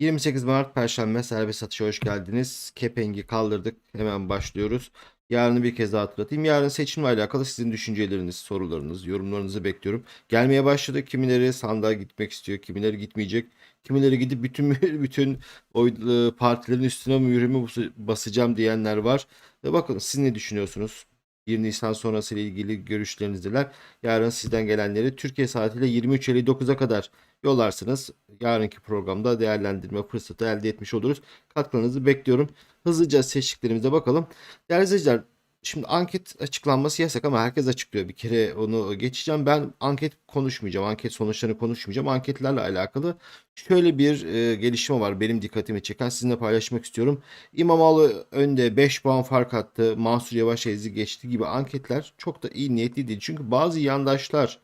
28 Mart Perşembe serbest satışa hoş geldiniz. Kepengi kaldırdık. Hemen başlıyoruz. Yarını bir kez daha hatırlatayım. Yarın seçimle alakalı sizin düşünceleriniz, sorularınız, yorumlarınızı bekliyorum. Gelmeye başladı. Kimileri sandığa gitmek istiyor, kimileri gitmeyecek. Kimileri gidip bütün bütün oy, e, partilerin üstüne mührümü bas- basacağım diyenler var. E bakın siz ne düşünüyorsunuz? 1 Nisan sonrası ile ilgili görüşleriniz neler? Yarın sizden gelenleri Türkiye saatiyle 23.59'a kadar yollarsınız. Yarınki programda değerlendirme fırsatı elde etmiş oluruz. Katkılarınızı bekliyorum. Hızlıca seçtiklerimize bakalım. Değerli izleyiciler, şimdi anket açıklanması yasak ama herkes açıklıyor. Bir kere onu geçeceğim. Ben anket konuşmayacağım. Anket sonuçlarını konuşmayacağım. Anketlerle alakalı şöyle bir e, gelişme var. Benim dikkatimi çeken sizinle paylaşmak istiyorum. İmamoğlu önde 5 puan fark attı. Mansur Yavaş ezdi geçti gibi anketler çok da iyi niyetli değil. Çünkü bazı yandaşlar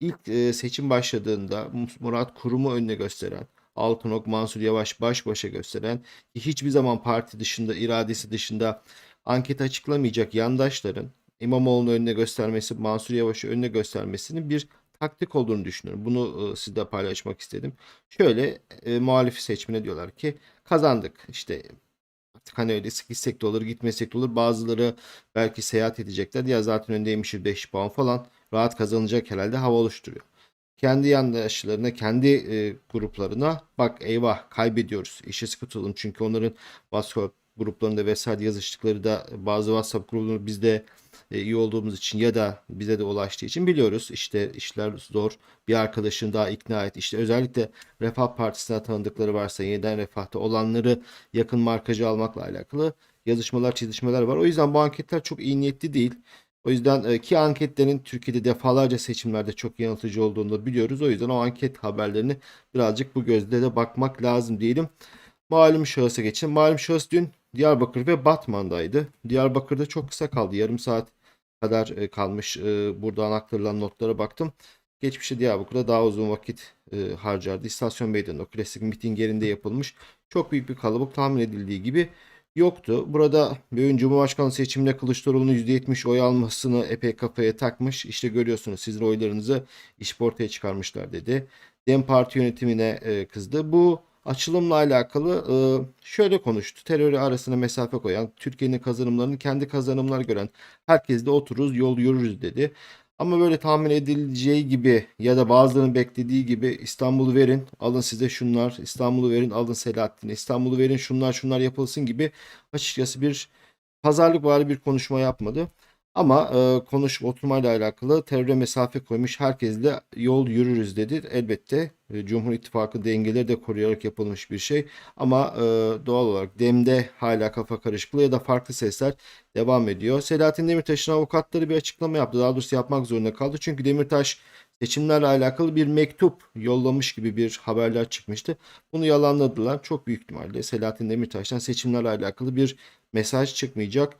İlk e, seçim başladığında Murat Kurum'u önüne gösteren, Altınok, Mansur Yavaş baş başa gösteren, hiçbir zaman parti dışında, iradesi dışında anket açıklamayacak yandaşların İmamoğlu'nu önüne göstermesi, Mansur Yavaş'ı önüne göstermesinin bir taktik olduğunu düşünüyorum. Bunu e, sizle paylaşmak istedim. Şöyle e, muhalif seçmene diyorlar ki kazandık. İşte artık hani öyle gitsek de olur, gitmesek de olur. Bazıları belki seyahat edecekler. Ya zaten öndeymişiz 5 puan falan rahat kazanacak herhalde hava oluşturuyor. Kendi yandaşlarına, kendi e, gruplarına bak eyvah kaybediyoruz. İşe sıkı tutalım. Çünkü onların WhatsApp gruplarında vesaire yazıştıkları da bazı WhatsApp grupları bizde e, iyi olduğumuz için ya da bize de ulaştığı için biliyoruz. İşte işler zor. Bir arkadaşını daha ikna et. İşte özellikle Refah Partisi'ne tanıdıkları varsa yeniden Refah'ta olanları yakın markacı almakla alakalı yazışmalar, çizişmeler var. O yüzden bu anketler çok iyi niyetli değil. O yüzden e, ki anketlerin Türkiye'de defalarca seçimlerde çok yanıltıcı olduğunu da biliyoruz. O yüzden o anket haberlerini birazcık bu gözle de bakmak lazım diyelim. Malum şahısa geçelim. Malum şahıs dün Diyarbakır ve Batman'daydı. Diyarbakır'da çok kısa kaldı. Yarım saat kadar e, kalmış. E, Buradan aktarılan notlara baktım. Geçmişte Diyarbakır'da daha uzun vakit e, harcardı. İstasyon meydanı o klasik miting yerinde yapılmış. Çok büyük bir kalabalık tahmin edildiği gibi yoktu. Burada bir ön Cumhurbaşkanlığı seçiminde Kılıçdaroğlu'nun %70 oy almasını epey kafaya takmış. İşte görüyorsunuz sizin oylarınızı işportaya çıkarmışlar dedi. Dem Parti yönetimine e, kızdı. Bu açılımla alakalı e, şöyle konuştu. Terörü arasına mesafe koyan, Türkiye'nin kazanımlarını kendi kazanımlar gören herkesle otururuz, yol yürürüz dedi. Ama böyle tahmin edileceği gibi ya da bazılarının beklediği gibi İstanbul'u verin, alın size şunlar, İstanbul'u verin, alın Selahattin'e, İstanbul'u verin, şunlar şunlar yapılsın gibi açıkçası bir pazarlık vari bir konuşma yapmadı. Ama e, konuşma oturmayla alakalı teröre mesafe koymuş herkesle yol yürürüz dedi. Elbette e, Cumhur İttifakı dengeleri de koruyarak yapılmış bir şey. Ama e, doğal olarak demde hala kafa karışıklığı ya da farklı sesler devam ediyor. Selahattin Demirtaş'ın avukatları bir açıklama yaptı. Daha doğrusu yapmak zorunda kaldı. Çünkü Demirtaş seçimlerle alakalı bir mektup yollamış gibi bir haberler çıkmıştı. Bunu yalanladılar. Çok büyük ihtimalle Selahattin Demirtaş'tan seçimlerle alakalı bir mesaj çıkmayacak.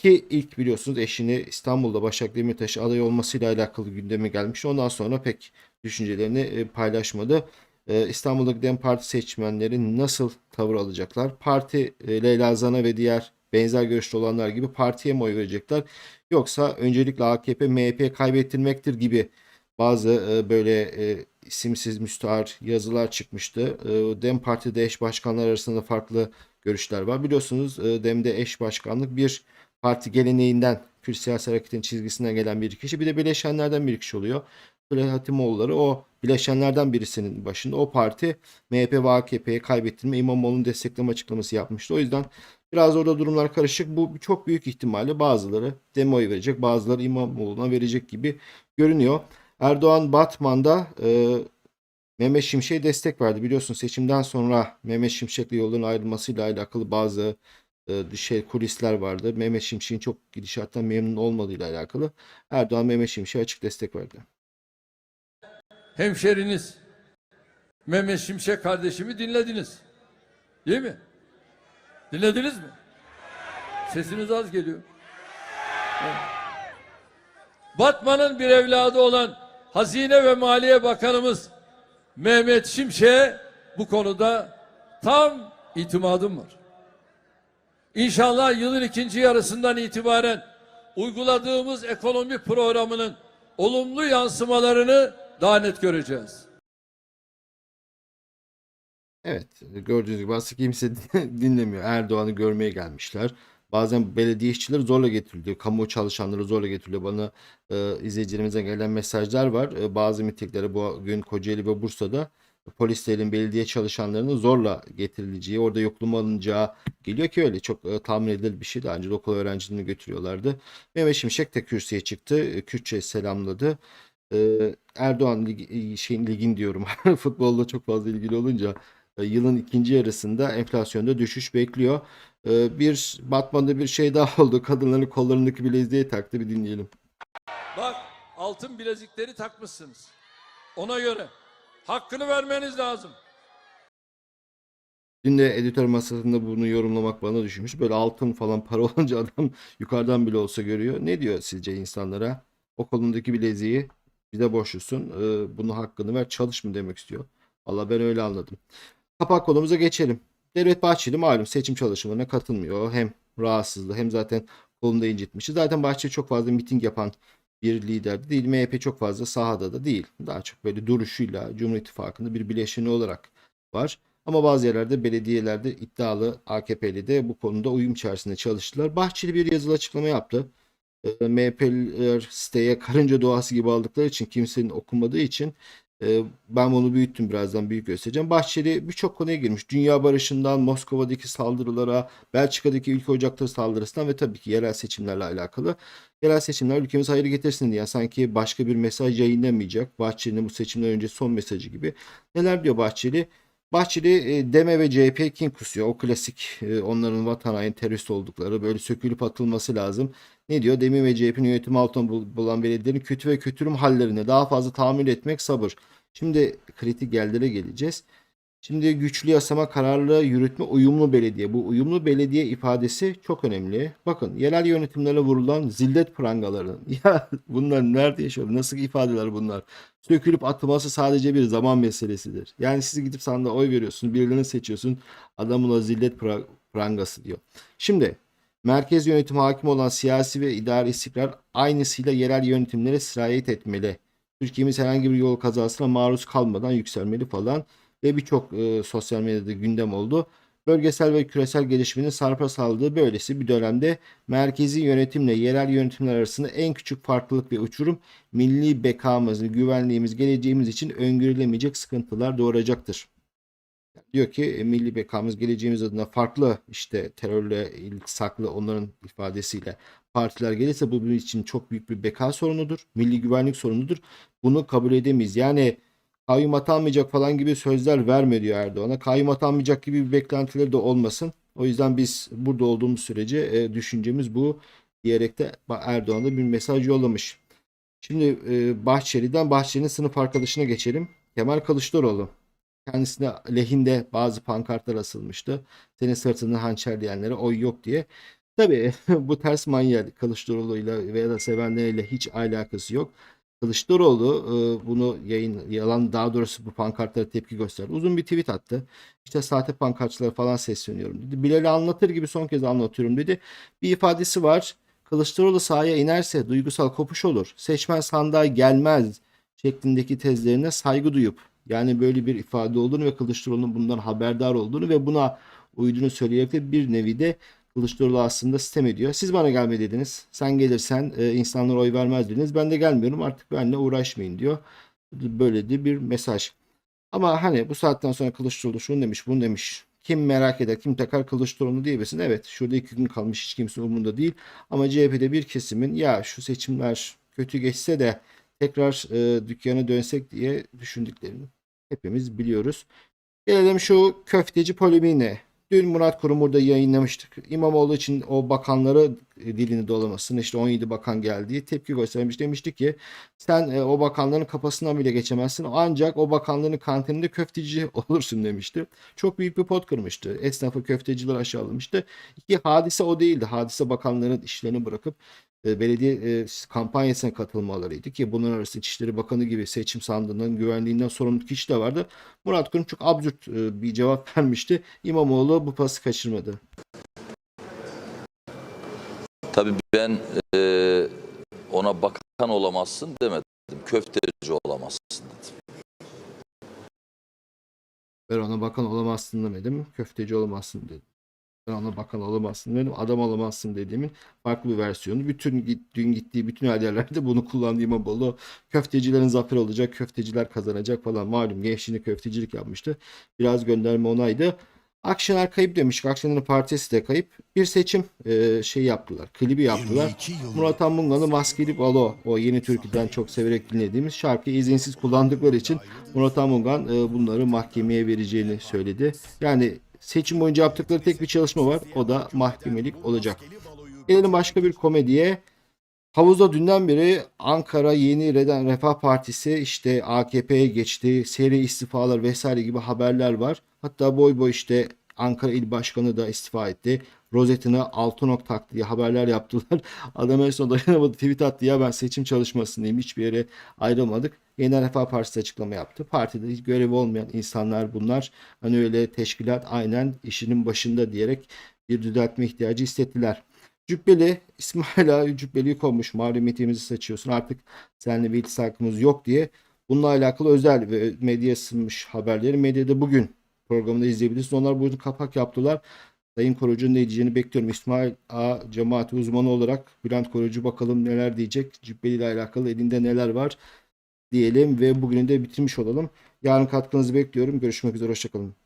Ki ilk biliyorsunuz eşini İstanbul'da Başak Demirtaş aday olmasıyla alakalı gündeme gelmişti. Ondan sonra pek düşüncelerini e, paylaşmadı. E, İstanbul'daki DEM Parti seçmenleri nasıl tavır alacaklar? Parti e, Leyla Zana ve diğer benzer görüşte olanlar gibi partiye mi oy verecekler? Yoksa öncelikle AKP, MHP kaybettirmektir gibi bazı böyle isimsiz müstahar yazılar çıkmıştı. DEM Parti'de eş başkanlar arasında farklı görüşler var. Biliyorsunuz DEM'de eş başkanlık bir parti geleneğinden, Kürt siyasi hareketin çizgisinden gelen bir kişi. Bir de bileşenlerden bir kişi oluyor. Süleyman Hatimoğulları o bileşenlerden birisinin başında. O parti MHP ve AKP'ye kaybettirme İmamoğlu'nun destekleme açıklaması yapmıştı. O yüzden biraz orada durumlar karışık. Bu çok büyük ihtimalle bazıları Demo'yu verecek, bazıları İmamoğlu'na verecek gibi görünüyor. Erdoğan Batman'da e, Mehmet Şimşek'e destek verdi. Biliyorsun seçimden sonra Mehmet Şimşek'le yolların ayrılmasıyla alakalı bazı e, şey kulisler vardı. Mehmet Şimşek'in çok gidişattan memnun olmadığıyla alakalı Erdoğan Mehmet Şimşek'e açık destek verdi. hemşeriniz Mehmet Şimşek kardeşimi dinlediniz. Değil mi? Dinlediniz mi? Sesiniz az geliyor. Batman'ın bir evladı olan Hazine ve Maliye Bakanımız Mehmet Şimşek'e bu konuda tam itimadım var. İnşallah yılın ikinci yarısından itibaren uyguladığımız ekonomi programının olumlu yansımalarını daha net göreceğiz. Evet, gördüğünüz gibi aslında kimse dinlemiyor. Erdoğan'ı görmeye gelmişler. Bazen belediye işçileri zorla getiriliyor. Kamu çalışanları zorla getiriliyor. Bana e, izleyicilerimizden gelen mesajlar var. E, bazı mitinglere bugün Kocaeli ve Bursa'da polislerin belediye çalışanlarının zorla getirileceği, orada yoklama alınacağı geliyor ki öyle çok e, tahmin edilir bir şey daha önce de okul öğrencilerini götürüyorlardı. Mehmet Şimşek de kürsüye çıktı. E, Kürtçe selamladı. E, Erdoğan ligi, şeyin ligin diyorum. Futbolla çok fazla ilgili olunca e, yılın ikinci yarısında enflasyonda düşüş bekliyor. E, Bir Batman'da bir şey daha oldu. Kadınların kollarındaki bileziği taktı. Bir dinleyelim. Bak altın bilezikleri takmışsınız. Ona göre hakkını vermeniz lazım. Dün de editör masasında bunu yorumlamak bana düşmüş. Böyle altın falan para olunca adam yukarıdan bile olsa görüyor. Ne diyor sizce insanlara? O kolundaki bileziği bize borçlusun. Ee, bunun hakkını ver. Çalış mı demek istiyor. Valla ben öyle anladım. Kapak konumuza geçelim. Devlet Bahçeli malum seçim çalışmalarına katılmıyor. Hem rahatsızlığı hem zaten kolunda incitmişti. Zaten Bahçeli çok fazla miting yapan bir lider de değil. MHP çok fazla sahada da değil. Daha çok böyle duruşuyla Cumhur İttifakı'nda bir bileşeni olarak var. Ama bazı yerlerde belediyelerde iddialı AKP'li de bu konuda uyum içerisinde çalıştılar. Bahçeli bir yazılı açıklama yaptı. E, MHP'liler siteye karınca doğası gibi aldıkları için kimsenin okumadığı için ben bunu büyüttüm birazdan büyük göstereceğim. Bahçeli birçok konuya girmiş. Dünya barışından Moskova'daki saldırılara, Belçika'daki ülke ocakları saldırısından ve tabii ki yerel seçimlerle alakalı. Yerel seçimler ülkemiz hayır getirsin diye sanki başka bir mesaj yayınlamayacak. Bahçeli'nin bu seçimler önce son mesajı gibi. Neler diyor Bahçeli? Bahçeli e, Deme ve CHP kin kusuyor. O klasik e, onların vatan haini terörist oldukları böyle sökülüp atılması lazım. Ne diyor? Demi ve CHP'nin yönetimi altında bul- bulan belediyelerin kötü ve kötürüm hallerine daha fazla tahammül etmek sabır. Şimdi kritik yerlere geleceğiz. Şimdi güçlü yasama, kararlı yürütme, uyumlu belediye. Bu uyumlu belediye ifadesi çok önemli. Bakın yerel yönetimlere vurulan zillet prangaları. Ya bunlar nerede yaşıyor? Nasıl ifadeler bunlar? Sökülüp atılması sadece bir zaman meselesidir. Yani siz gidip sandığa oy veriyorsun, birilerini seçiyorsun. Adam buna zillet pra- prangası diyor. Şimdi merkez yönetim hakim olan siyasi ve idari istikrar aynısıyla yerel yönetimlere sirayet etmeli. Türkiye'miz herhangi bir yol kazasına maruz kalmadan yükselmeli falan ve birçok e, sosyal medyada gündem oldu. Bölgesel ve küresel gelişmenin sarpa saldığı böylesi bir dönemde merkezi yönetimle yerel yönetimler arasında en küçük farklılık ve uçurum milli bekamız, güvenliğimiz, geleceğimiz için öngörülemeyecek sıkıntılar doğuracaktır. Diyor ki e, milli bekamız geleceğimiz adına farklı işte terörle iltisaklı onların ifadesiyle partiler gelirse bu bizim için çok büyük bir beka sorunudur. Milli güvenlik sorunudur. Bunu kabul edemeyiz. Yani kayyum atanmayacak falan gibi sözler verme diyor Erdoğan'a. Kayyum atanmayacak gibi bir beklentileri de olmasın. O yüzden biz burada olduğumuz sürece e, düşüncemiz bu diyerek de Erdoğan'a bir mesaj yollamış. Şimdi e, Bahçeli'den Bahçeli'nin sınıf arkadaşına geçelim. Kemal Kılıçdaroğlu. Kendisine lehinde bazı pankartlar asılmıştı. Senin sırtını hançerleyenlere oy yok diye. Tabii bu ters manyel Kılıçdaroğlu'yla veya da sevenleriyle hiç alakası yok. Kılıçdaroğlu e, bunu yayın yalan daha doğrusu bu pankartlara tepki gösterdi. Uzun bir tweet attı. İşte sahte pankartçılara falan sesleniyorum dedi. Bilal'i anlatır gibi son kez anlatıyorum dedi. Bir ifadesi var. Kılıçdaroğlu sahaya inerse duygusal kopuş olur. Seçmen sandığa gelmez şeklindeki tezlerine saygı duyup yani böyle bir ifade olduğunu ve Kılıçdaroğlu'nun bundan haberdar olduğunu ve buna uyduğunu söyleyerek de bir nevi de Kılıçdaroğlu aslında sistem ediyor. Siz bana gelme dediniz. Sen gelirsen e, insanlar oy vermez dediniz. Ben de gelmiyorum artık benimle uğraşmayın diyor. Böyle de bir mesaj. Ama hani bu saatten sonra Kılıçdaroğlu şunu demiş bunu demiş. Kim merak eder, kim takar Kılıçdaroğlu diyebilsin. Evet şurada iki gün kalmış hiç kimse umurunda değil. Ama CHP'de bir kesimin ya şu seçimler kötü geçse de tekrar e, dükkana dönsek diye düşündüklerini hepimiz biliyoruz. Gelelim şu köfteci polemiğine. Dün Murat Kurum burada yayınlamıştık. İmamoğlu için o bakanları e, dilini dolamasın. işte 17 bakan geldiği tepki göstermiş. Demişti ki sen e, o bakanların kafasından bile geçemezsin. Ancak o bakanların kantininde köfteci olursun demişti. Çok büyük bir pot kırmıştı. Esnafı köfteciler aşağılamıştı. İki hadise o değildi. Hadise bakanların işlerini bırakıp belediye kampanyasına katılmalarıydı ki bunun arasında İçişleri Bakanı gibi seçim sandığından güvenliğinden sorumlu kişi de vardı. Murat Kurum çok absürt bir cevap vermişti. İmamoğlu bu pası kaçırmadı. Tabii ben ona bakan olamazsın demedim. Köfteci olamazsın dedim. Ben ona bakan olamazsın demedim. Köfteci olamazsın dedim. Ben ona bakan olamazsın dedim. Adam olamazsın dediğimin farklı bir versiyonu. Bütün dün gittiği bütün her yerlerde bunu kullandığı İmamoğlu. Köftecilerin zafer olacak. Köfteciler kazanacak falan. Malum gençliğinde köftecilik yapmıştı. Biraz gönderme onaydı. Akşener kayıp demiş. Akşener'in partisi de kayıp. Bir seçim e, şey yaptılar. Klibi yaptılar. Murat Anmungan'ı Maskeli Balo o yeni türküden çok severek dinlediğimiz şarkıyı izinsiz kullandıkları için Murat Anmungan e, bunları mahkemeye vereceğini söyledi. Yani seçim boyunca yaptıkları tek bir çalışma var. O da mahkemelik olacak. Gelelim başka bir komediye. Havuzda dünden beri Ankara Yeni Reden Refah Partisi işte AKP'ye geçti, seri istifalar vesaire gibi haberler var. Hatta boy boy işte Ankara İl Başkanı da istifa etti. Rozetine altın ok taktı diye haberler yaptılar. Adam en son dayanamadı tweet attı ya ben seçim çalışmasındayım hiçbir yere ayrılmadık. Yeniden Refah Partisi açıklama yaptı. Partide hiç görevi olmayan insanlar bunlar. Hani öyle teşkilat aynen işinin başında diyerek bir düzeltme ihtiyacı hissettiler. Cübbeli, İsmail Ağa Cübbeli'yi konmuş. Mahremiyetimizi saçıyorsun artık seninle bir iltisakımız yok diye. Bununla alakalı özel ve medya sınmış haberleri medyada bugün programında izleyebilirsiniz. Onlar bugün kapak yaptılar. Sayın Korucu'nun ne diyeceğini bekliyorum. İsmail A cemaati uzmanı olarak Bülent Korucu bakalım neler diyecek. Cübbeli ile alakalı elinde neler var diyelim ve bugünü de bitirmiş olalım. Yarın katkınızı bekliyorum. Görüşmek üzere. Hoşçakalın.